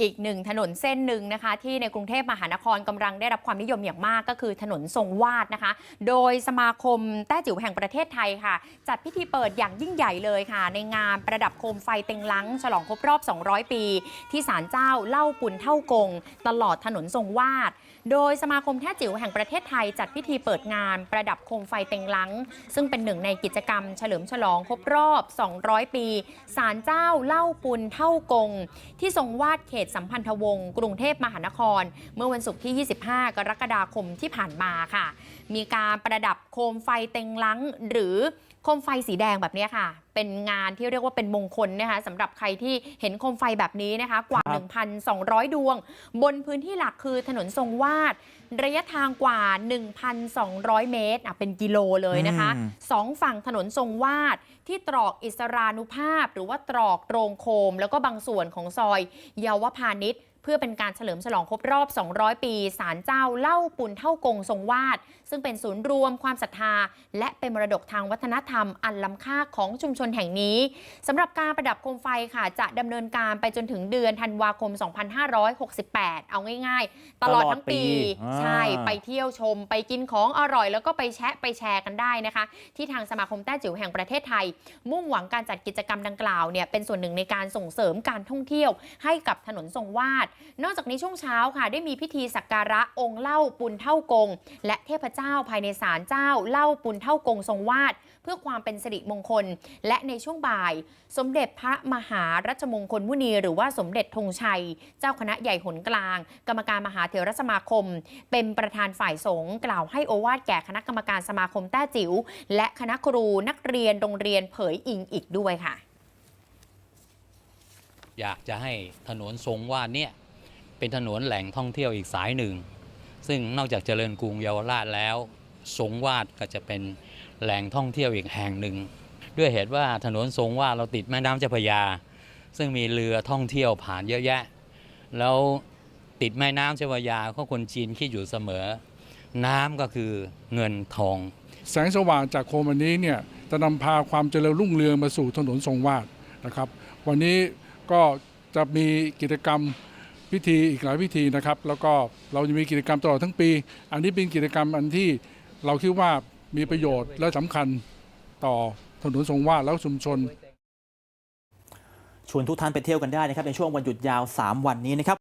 อีกหนึ่งถนนเส้นหนึ่งนะคะ ที่ในกรุงเทพมหานครกำลังได้รับความนิยมอย่างมากก็คือถนนทรงวาดนะคะ โดยสมาคมแต้จิ๋วแห่งประเทศไทยค่ะ จัดพิธีเปิดอย่างยิ่งใหญ่เลยค่ะ ในงานประดับโคมไฟเต็งลัง ฉลองครบรอบ 200 ปี ที่ศาลเจ้าเล่าปุ่นเท่ากง ตลอดถนนทรงวาด โดยสมาคมแท้จิ๋วแห่งประเทศไทย จัดพิธีเปิดงานประดับโคมไฟเต็งลัง ซึ่งเป็นหนึ่งในกิจกรรม เฉลิมฉลองครบรอบ 200 ปีศาลเจ้าเล่าปุ่นเท่ากง ที่ทรงวาดเขตสัมพันธวงศ์กรุงเทพมหานคร เมื่อวันศุกร์ที่ 25 กรกฎาคมที่ผ่านมาค่ะ มีการประดับโคมไฟเต็งลังหรือโคมไฟสีแดงแบบเนี้ยค่ะ เป็นงานที่เรียกว่าเป็นมงคลนะคะสำหรับใครที่เห็นโคมไฟแบบนี้นะคะ กว่าครับ1,200 ดวง บนพื้นที่หลักคือถนนทรงวาด ระยะทางกว่า 1,200 เมตรอะเป็นกิโลเลยนะคะอืมสองฝั่งถนนทรงวาดที่ตรอกอิสรานุภาพ หรือว่าตรอกโรงโคม แล้วก็บางส่วนของซอยเยาวพาณิชย์ เพื่อเป็นการเฉลิมฉลองครบรอบ 200 ปีศาลเจ้าเล่าปุนเท่ากงทรงวาด ซึ่งเป็นศูนย์รวมความศรัทธา และเป็นมรดกทางวัฒนธรรม อันล้ำค่าของชุมชนแห่งนี้ สำหรับการประดับโคมไฟค่ะ จะดำเนินการไปจนถึงเดือนธันวาคม 2568 เอาง่าย ๆ ตลอดทั้งปีตลอดปีอ่าใช่ไปเที่ยวชม ไปกินของอร่อย แล้วก็ไปแชะไปแชร์กันได้นะคะ ที่ทางสมาคมแต้จิ๋วแห่งประเทศไทย มุ่งหวังการจัดกิจกรรมดังกล่าวเนี่ยเป็นส่วนหนึ่งในการส่งเสริมการท่องเที่ยว ให้กับถนนทรงวาดนอกจากนี้ช่วงเช้าค่ะ ได้มีพิธีสักการะองค์เล่าปุนเท่ากง และเทพเจ้าภายในศาลเจ้าเล่าปุนเท่ากงทรงวาด เพื่อความเป็นสิริมงคล และในช่วงบ่าย สมเด็จพระมหารัชมงคลมุนี หรือว่าสมเด็จธงชัย เจ้าคณะใหญ่หนกลาง กรรมการมหาเถรสมาคม เป็นประธานฝ่ายสงฆ์กล่าวให้โอวาทแก่คณะกรรมการสมาคมแต้จิ๋วและคณะครูนักเรียนโรงเรียนเผยอิงอีกด้วยค่ะ อยากจะให้ถนนทรงวาดเนี่ยเป็นถนนแหล่งท่องเที่ยวอีกสายหนึ่ง ซึ่งนอกจากเจริญกรุงเยาวราชแล้วทรงวาดก็จะเป็นแหล่งท่องเที่ยวอีกแห่งหนึ่ง ด้วยเหตุว่าถนนทรงวาดเราติดแม่น้ำเจ้าพระยา ซึ่งมีเรือท่องเที่ยวผ่านเยอะแยะ แล้วติดแม่น้ำเจ้าพระยาก็คนจีนคิดอยู่เสมอ น้ำก็คือเงินทอง แสงสว่างจากโคมอันนี้เนี่ยจะนำพาความเจริญรุ่งเรืองมาสู่ถนนทรงวาดนะครับ วันนี้ ก็จะมีกิจกรรมพิธีอีกหลายพิธีนะครับ แล้วก็เราจะมีกิจกรรมตลอดทั้งปี อันนี้เป็นกิจกรรมอันที่เราคิดว่ามีประโยชน์และสำคัญต่อถนนทรงว่าแล้วชุมชน ชวนทุกท่านไปเที่ยวกันได้นะครับในช่วงวันหยุดยาว 3 วันนี้นะครับ